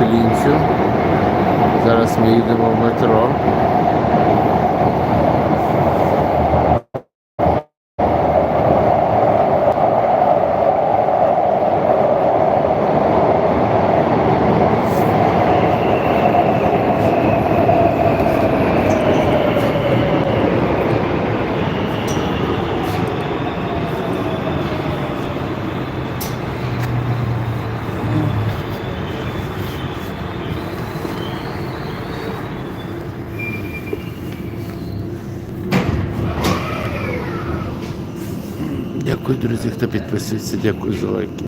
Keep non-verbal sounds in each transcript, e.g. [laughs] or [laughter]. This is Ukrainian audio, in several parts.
Мінцелінцю. Зараз ми їдемо в метро. Дякую, друзі, хто підписується, дякую за лайки.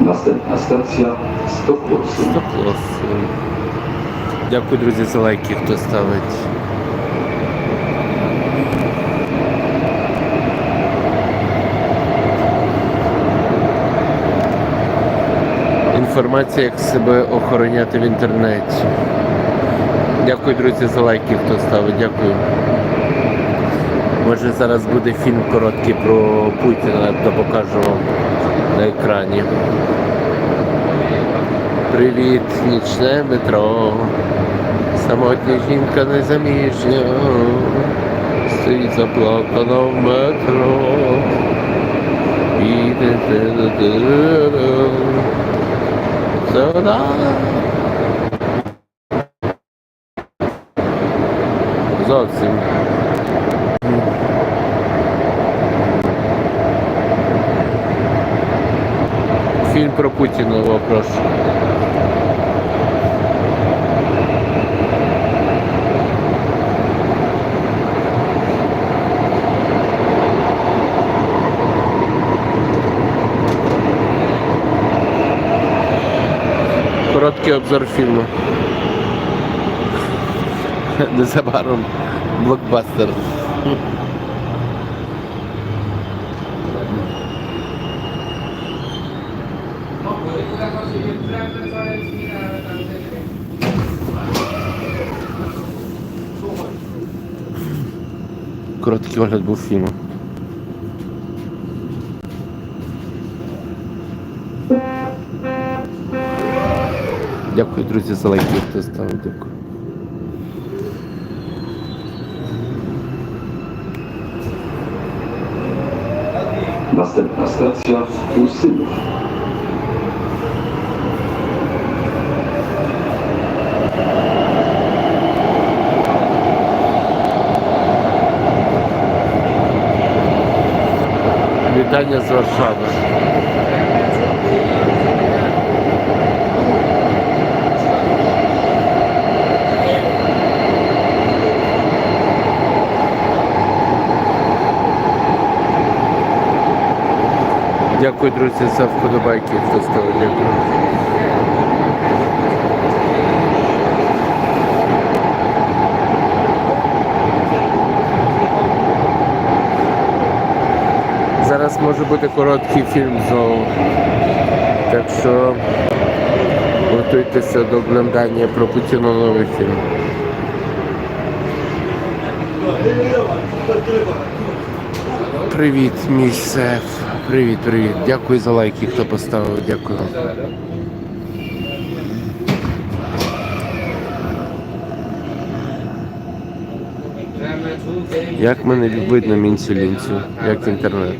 Następna stacja Stokłosy. Стоп-лосс. Дякую, друзі, за лайки, хто ставить. Інформація, як себе охороняти в інтернеті. Дякую, друзі, за лайки, хто ставить. Дякую. Може зараз буде фільм короткий про Путіна, то покажу вам на екрані. Привіт, нічне метро. Самотня жінка незаміжня. Стоїть заплакана в метро. Те-те-те-те. Сюда. Зовсім. Фільм про Путіна вопрос. обзор фільму. Незабаром блокбастер. Короткий огляд був фільму. Дякую, друзі, за лайки, хто ставив. Дякую. Następna stacja Usynów. Вітання з Варшави. Дякую, друзі, за вподобайки. Дякую. Зараз може бути короткий фільм знову. Так що готуйтеся до оглядання про Путіна новий фільм. Привіт, мій сеф. Привіт, привіт. Дякую за лайки, хто поставив. Дякую. Як мене видно мінцю-лінцю? Як інтернет?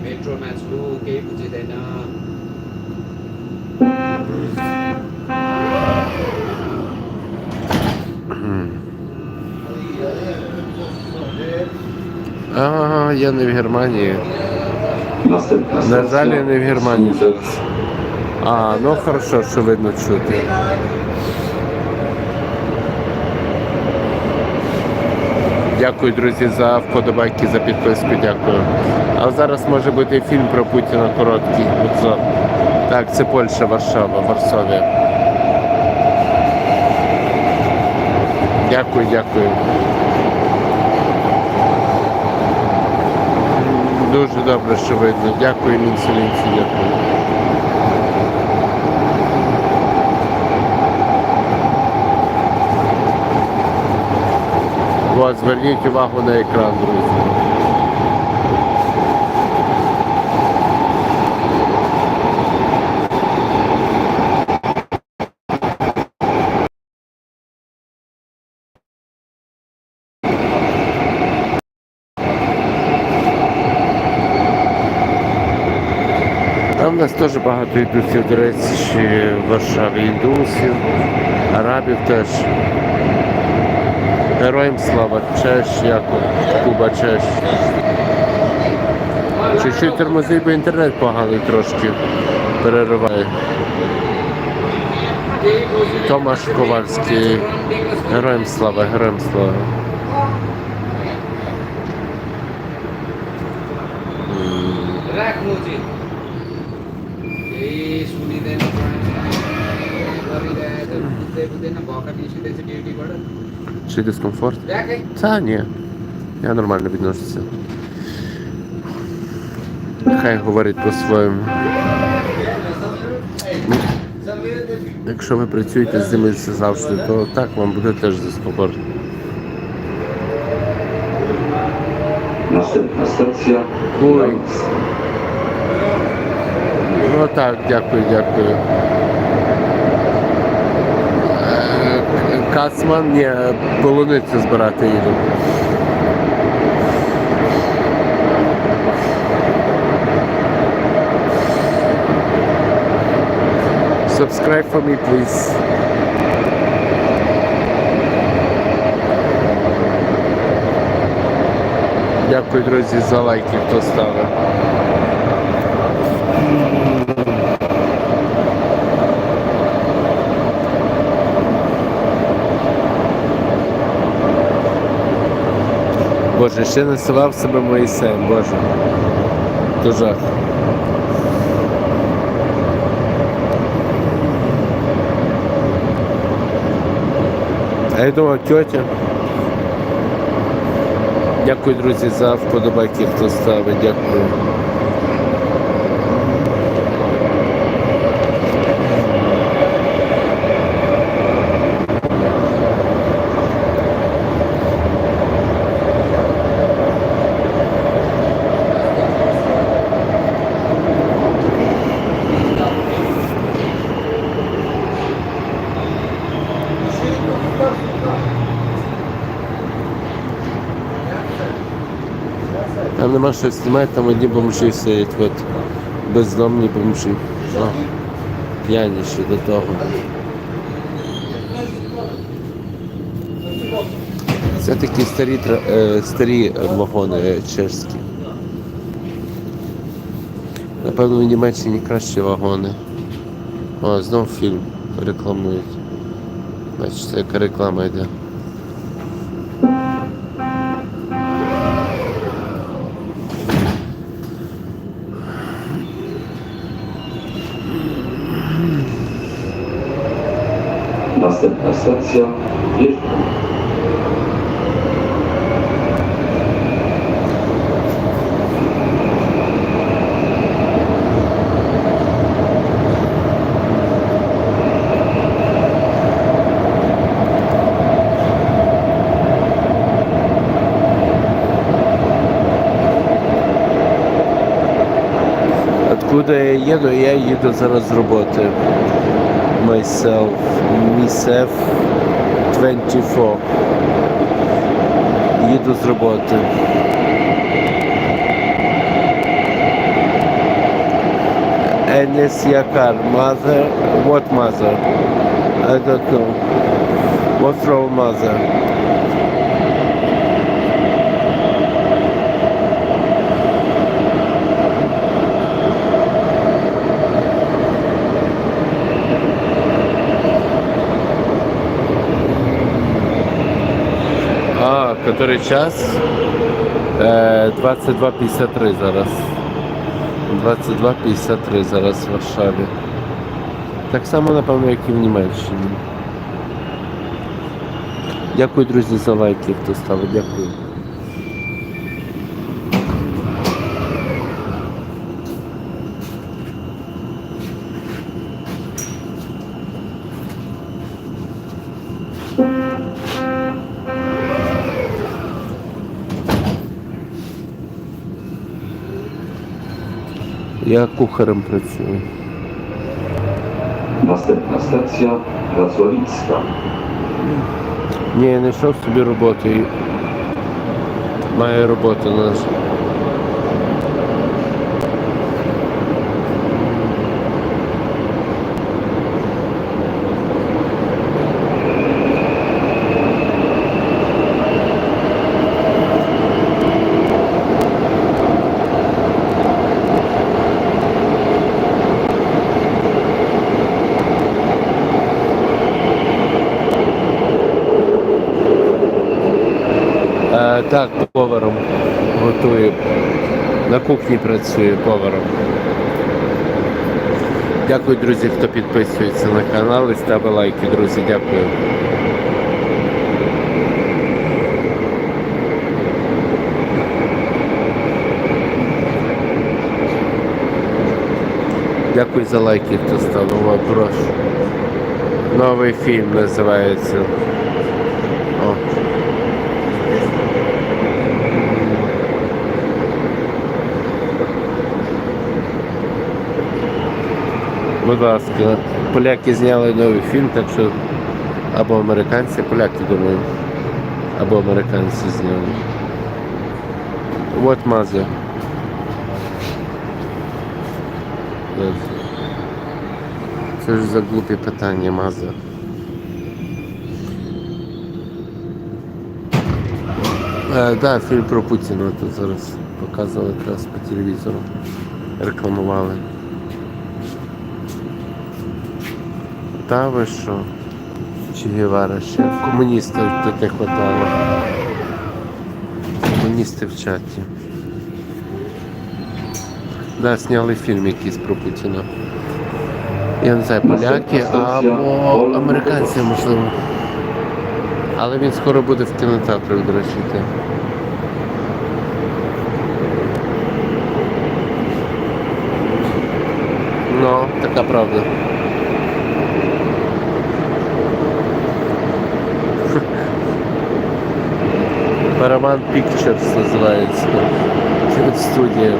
А, я не в Германії. На жаль, не в Германії А, ну хорошо, що видно чути. Дякую, друзі, за вподобайки, за підписку, дякую. А зараз може бути фільм про Путіна короткий. Так, це Польща, Варшава, Варсовія. Дякую, дякую. Дуже добре, що видно. Дякую, Лінці, Лінці, дякую. От, зверніть увагу на екран, друзі. Там у нас теж багато індусів, до речі, в Варшаві індусів, арабів теж. Героям слава, Чеш, Яков, Куба, Чеш. Чуть-чуть тормозить, бо інтернет поганий трошки перериває. Томаш Ковальський. Героям слава, героям слава. રાખ Чи дискомфорт? Та ні. Я нормально відношуся. Хай говорить по своєму. Якщо ви працюєте з ними завжди, то так вам буде теж дискомфорт. Наступна стація. Ну так, дякую, дякую. Кацман, ні, полуницю збирати їду. Subscribe for me, please. Дякую, друзі, за лайки, хто ставив. Боже, ще насилав себе Моїсей, Боже. То. А я думав, тьотя. Дякую, друзі, за вподобайки, хто ставить. Дякую. Нема що знімати, там одні бомжі сидять, от бездомні бомжі. О, п'яніші до того. Це такі старі, е, старі вагони е, чешські. Напевно, в Німеччині кращі вагони. О, знов фільм рекламують. Бачите, яка реклама йде. Stacja Wierzchnia. Откуда я їду? Я їду зараз з роботи. Myself, myself 24. Їду з роботи. Enes Yakar, mother, what mother? I don't know. What role mother? Который час? Е, 22.53 зараз. 22.53 зараз в Варшаві. Так само, напевно, як і в Німеччині. Дякую, друзі, за лайки, хто ставить. Дякую. Я кухарем працюю. Наступна стація Racławicka. Ні, я знайшов собі роботу. і Маю роботу на Е, так, поваром готую. На кухні працюю поваром. Дякую, друзі, хто підписується на канал і ставить лайки, друзі. Дякую. Дякую за лайки, хто ставив. Прошу. Новий фільм називається. О. Будь ласка, поляки зняли новий фільм, так що або американці, поляки думаю, або американці зняли. От маза. Це ж за глупі питання маза. Так, да, фільм про Путіна тут зараз показували якраз по телевізору. Рекламували. Та ви що? Чи Гевара ще? Комуністів тут не хватало. Комуністи в чаті. Да, зняли фільм якийсь про Путіна. Я не знаю, поляки або американці, можливо. Але він скоро буде в кінотеатрах, до речі. Ну, така правда. Paramount Pictures називається. Студія.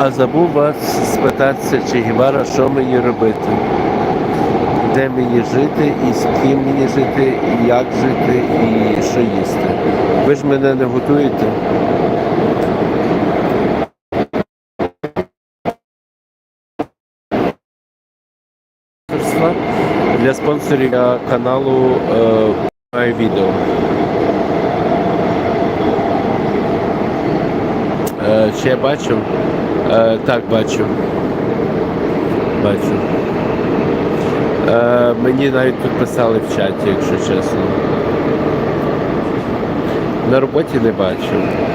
А забув вас спитатися, чи Гівара, що мені робити? Де мені жити, і з ким мені жити, і як жити, і що їсти. Ви ж мене не готуєте. Для каналу е, маю відео. Е, чи я бачив? Е, так, бачу. Бачу. Мені навіть тут писали в чаті, якщо чесно. На роботі не бачив.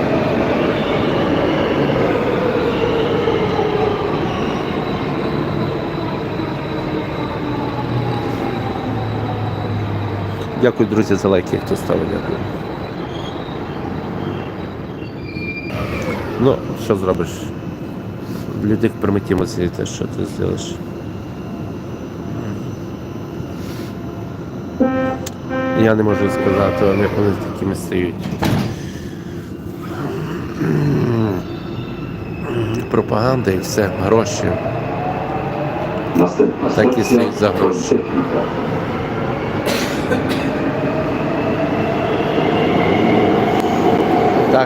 Дякую, друзі, за лайки, хто ставив, дякую. Ну, що зробиш? Люди в примітимості те, що ти зробиш. Я не можу сказати як вони такими стають. Пропаганда і все, гроші. Następna Taki stacja syf za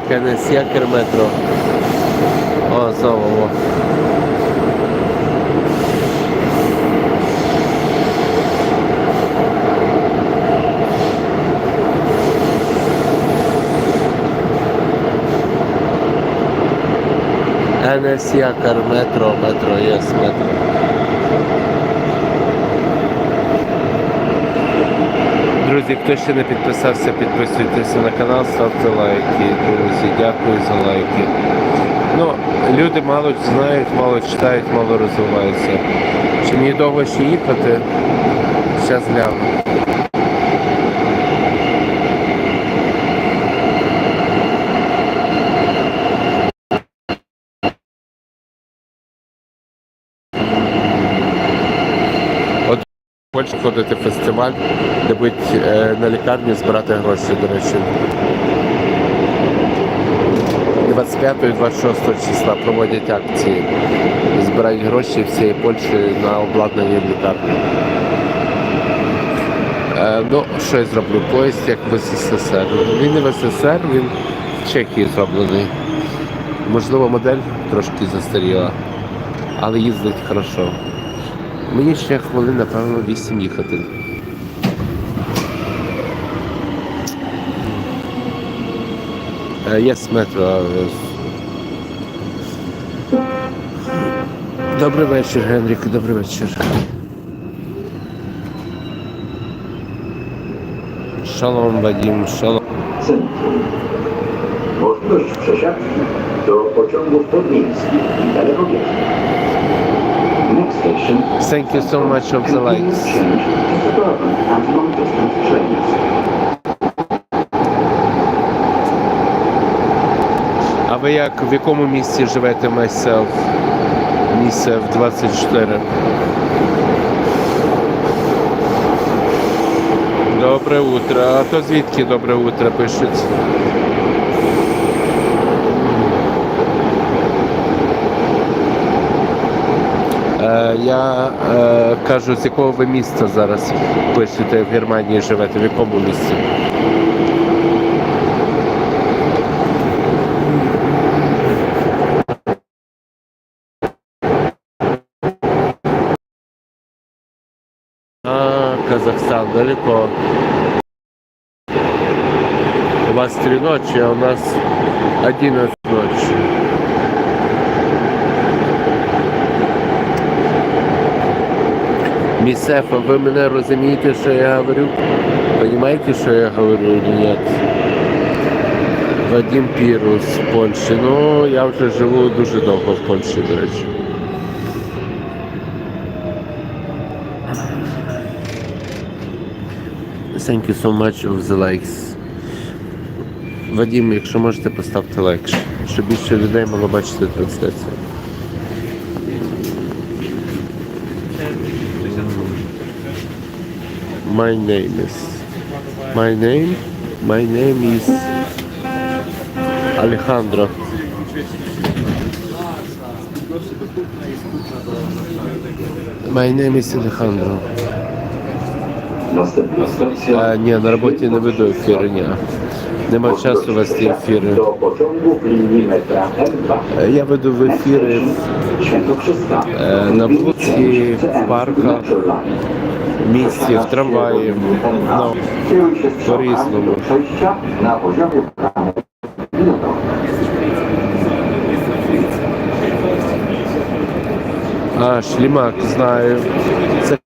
grosz. Politechnika. Так, НС Якер метро. О, знову. о. НС Якер метро, метро, єс, Друзі, хто ще не підписався, підписуйтеся на канал, ставте лайки. Друзі, дякую за лайки. Ну, люди мало знають, мало читають, мало розвиваються. Чи мені довго ще їхати? Зараз гляну. Польщі ходити фестиваль, де будуть е, на лікарні збирати гроші, до речі. 25 і 26 числа проводять акції. Збирають гроші всієї Польщі на обладнання в лікарні. Е, ну, що я зроблю? Поїзд як в СССР. Він не в СССР, він в Чехії зроблений. Можливо, модель трошки застаріла, але їздить хорошо. Мені ще хвилин, напевно, 8 їхати. Е, Yes, метро. Добрий вечір, Генрік, добрий вечір. Шалом, Вадим, шалом. Możliwość przesiadki do pociągów podmiejskich i dalekobieżnych. Thank you so much of the likes. А ви як в якому місці живете myself? Місце в 24. Добре утро. А то звідки добре утро пишуть? Я е, кажу, з якого ви міста зараз пишете в Германії живете, в якому місці? А, Казахстан, далеко. У вас три ночи, а у нас 11 ночи. Місефа, ви мене розумієте, що я говорю? Понимаете, що я говорю или нет? Вадим Пірус Польщі. Ну, я вже живу дуже довго в Польщі, до речі. Thank you so much of the likes. Вадим, якщо можете, поставте лайк, щоб більше людей могло бачити трансляцію. My name is. My name. My name is Alejandro. My name is Alejandro. А, ні, на роботі не веду ефіри, ні. Нема часу вести ефіри. Do pociągów linii metra M2. Е, Я веду в ефіри. Е, на вулиці, в парках, в місті, в трамваї. Ну, poziomie prawej minutowej. а, шлімак знаю. Це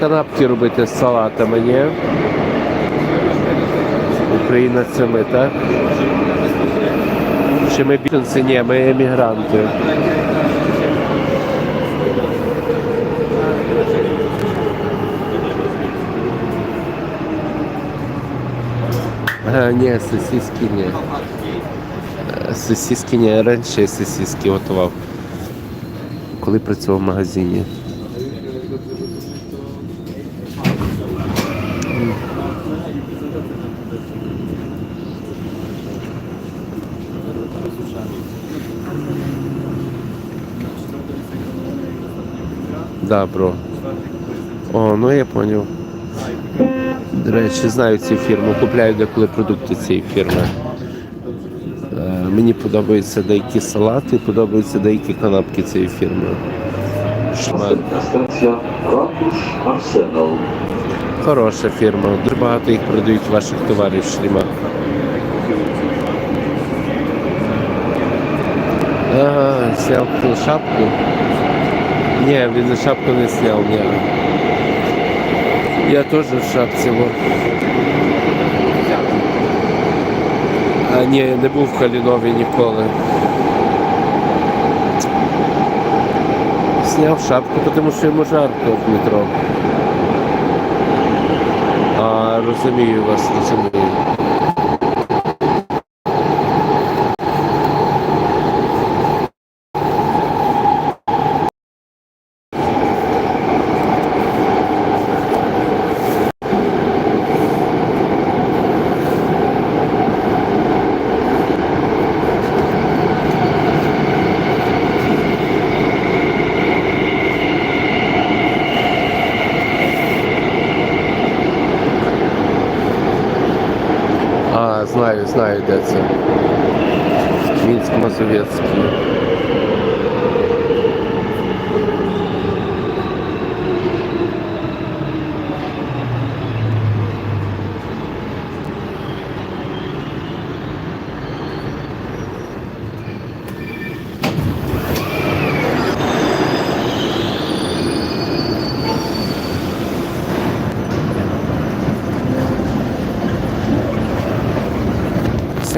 канапки робити з салатами, ні? Україна це ми, так? Чи ми біженці? Ні, ми емігранти. А, ні, сосиски ні. Е, Сосиски ні, раніше я сосиски готував. Коли працював в магазині. Да, бро. О, ну я поняв. До речі, знаю цю фірму, купляю деколи продукти цієї фірми. Е, Мені подобаються деякі салати, подобаються деякі канапки цієї фірми. Хороша фірма. Дуже багато їх продають ваших товарів шліма. Ага, сняв шапку. Ні, він шапку не сняв, ні. Я тоже в шапці. вор. А ні, я не був в Калінові ніколи. Сняв шапку, тому що йому жарко в метро. А, розумію вас, розумію. Знаю, знаю, де це. Мінськ Мазовецький.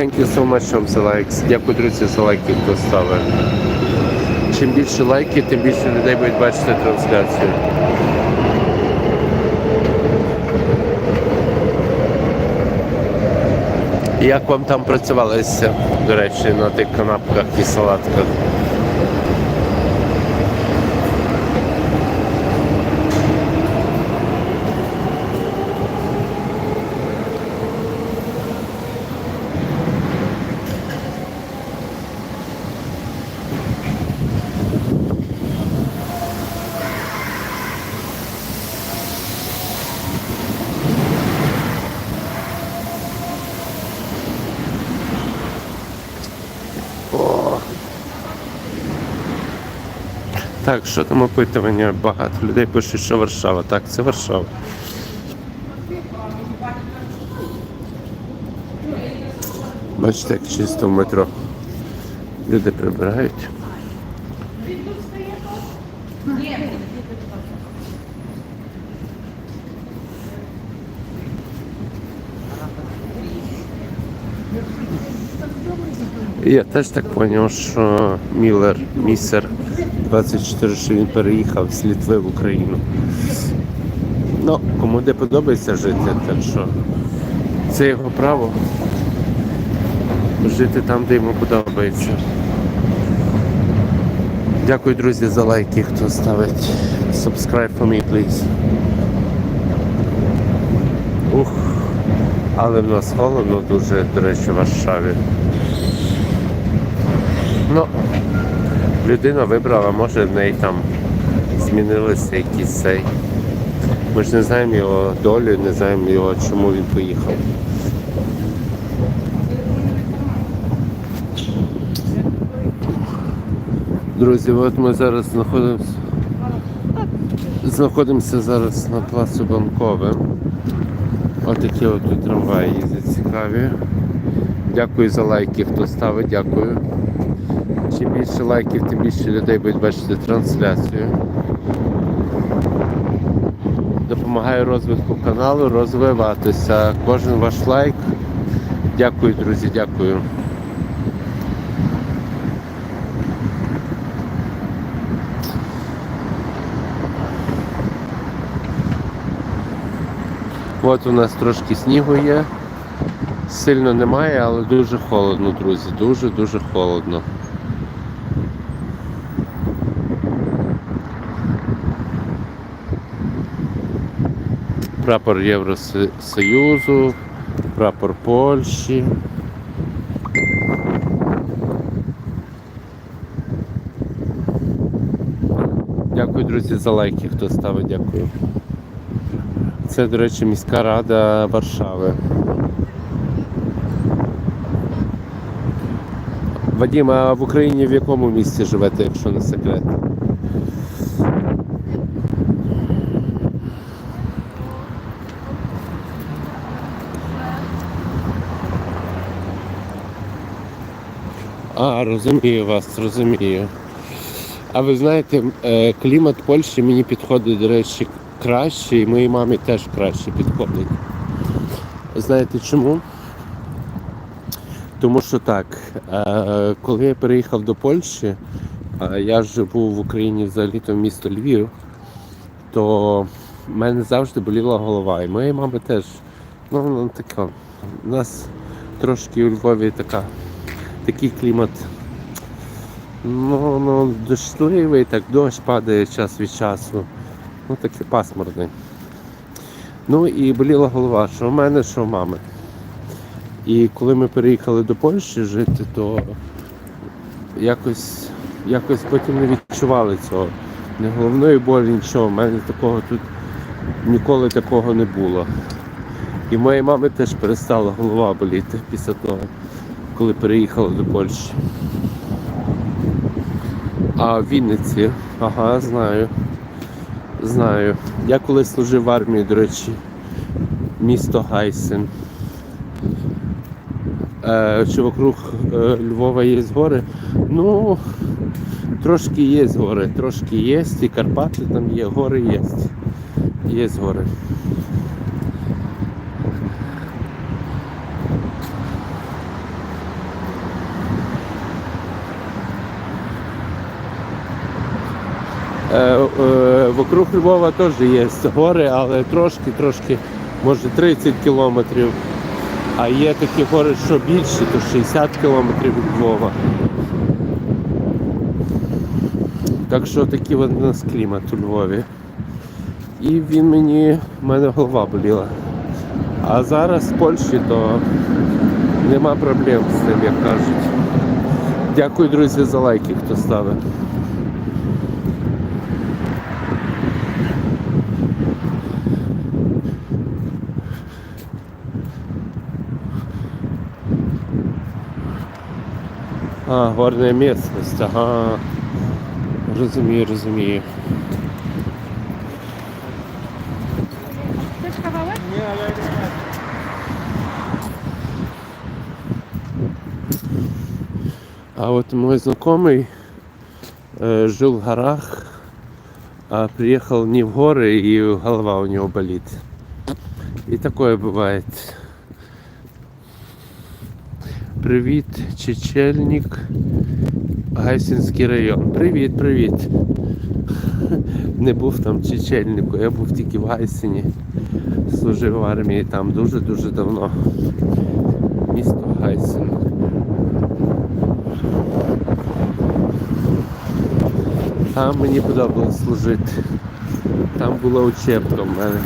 Thank you so much за лайкс. Дякую, друзі, за лайки, хто ставив. Чим більше лайків, тим більше людей будуть бачити трансляцію. Як вам там працювалося, до речі, на тих канапках і салатках? Так, що там опитування? Багато людей пишуть, що Варшава. Так, це Варшава. Бачите, як чисто в метро. Люди прибирають. Я теж так зрозумів, що Міллер, місер 24, що він переїхав з Літви в Україну. Ну, кому де подобається жити, так що це його право. Жити там, де йому подобається. Дякую, друзі, за лайки, хто ставить. Subscribe for me, please. Ух, але в нас холодно дуже, до речі, в Варшаві. Людина вибрала, може в неї там змінилися якісь цей. Ми ж не знаємо його долю, не знаємо його, чому він поїхав. Друзі, от ми зараз знаходимося. Знаходимося зараз на плацу Банкове. Отакі от тут трамваї їздять цікаві. Дякую за лайки, хто ставить, дякую. Чим більше лайків, тим більше людей будуть бачити трансляцію. Допомагає розвитку каналу розвиватися. Кожен ваш лайк. Дякую, друзі, дякую. От у нас трошки снігу є. Сильно немає, але дуже холодно, друзі. Дуже-дуже холодно. Прапор Євросоюзу, прапор Польщі. Дякую, друзі, за лайки, хто ставить, дякую. Це, до речі, міська рада Варшави. Вадим, а в Україні в якому місті живете, якщо не секрет? А, розумію вас, розумію. А ви знаєте, е, клімат Польщі мені підходить, до речі, краще, і моїй мамі теж краще підходить. Знаєте чому? Тому що так, е, коли я переїхав до Польщі, е, я живу в Україні взагалі-то в місто Львів, то в мене завжди боліла голова. І моєї мами теж. Ну така. У нас трошки у Львові така, такий клімат. Ну, ну, дощливий, так дощ падає час від часу. Ну такий пасмурний. Ну і боліла голова, що в мене, що в мами. І коли ми переїхали до Польщі жити, то якось, якось потім не відчували цього. Не головної болі, нічого. У мене такого тут ніколи такого не було. І моєї мами теж перестала голова боліти після того, коли переїхала до Польщі. А в Вінниці, ага, знаю. Знаю. Я коли служив в армії, до речі, місто Гайсен. Е, чи вокруг е, Львова є гори? Ну, трошки є гори, трошки є, і Карпати там є, гори є. Є гори. Вокруг Львова теж є гори, але трошки, трошки, може 30 кілометрів. А є такі гори, що більше, то 60 кілометрів від Львова. Так що такий у нас клімат у Львові. І він мені, в мене голова боліла. А зараз в Польщі то нема проблем з цим, як кажуть. Дякую, друзі, за лайки, хто ставить. А, горна місцевість, ага. Розумію, розумію. Chcesz kawałek? А вот мой знакомый э, жил в горах, а приехал не в горы, и голова у него болит. И такое бывает. Привіт, Чечельник, Гайсинський район. Привіт, привіт. [laughs] Не був там Чечельнику, я був тільки в Гайсині. Служив в армії там дуже-дуже давно. Місто Гайсин. Там мені подобалось служити. Там була учебка в мене.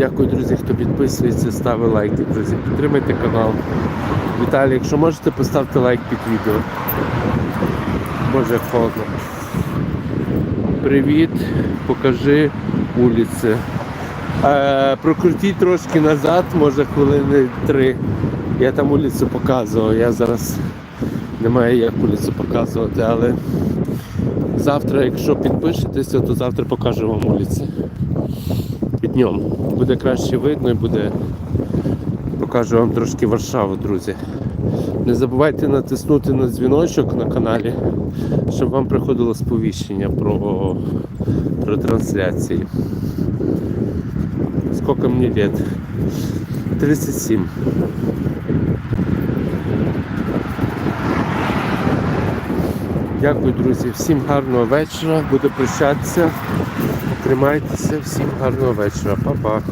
Дякую, друзі, хто підписується, ставить лайки, друзі. Підтримайте канал. Віталій, якщо можете, поставте лайк під відео. Боже, холодно. Привіт, покажи вулиці. Е, прокрутіть трошки назад, може хвилини три. Я там вулицю показував, я зараз не маю як вулицю показувати, але завтра, якщо підпишетеся, то завтра покажу вам вулиці. І днем. Буде краще видно і буде. Покажу вам трошки Варшаву, друзі. Не забувайте натиснути на дзвіночок на каналі, щоб вам приходило сповіщення про, про трансляції. Сколько мені лет? 37. Дякую, друзі. Всім гарного вечора. Буду прощатися. Тримайтеся, всім гарного вечора. Па-па.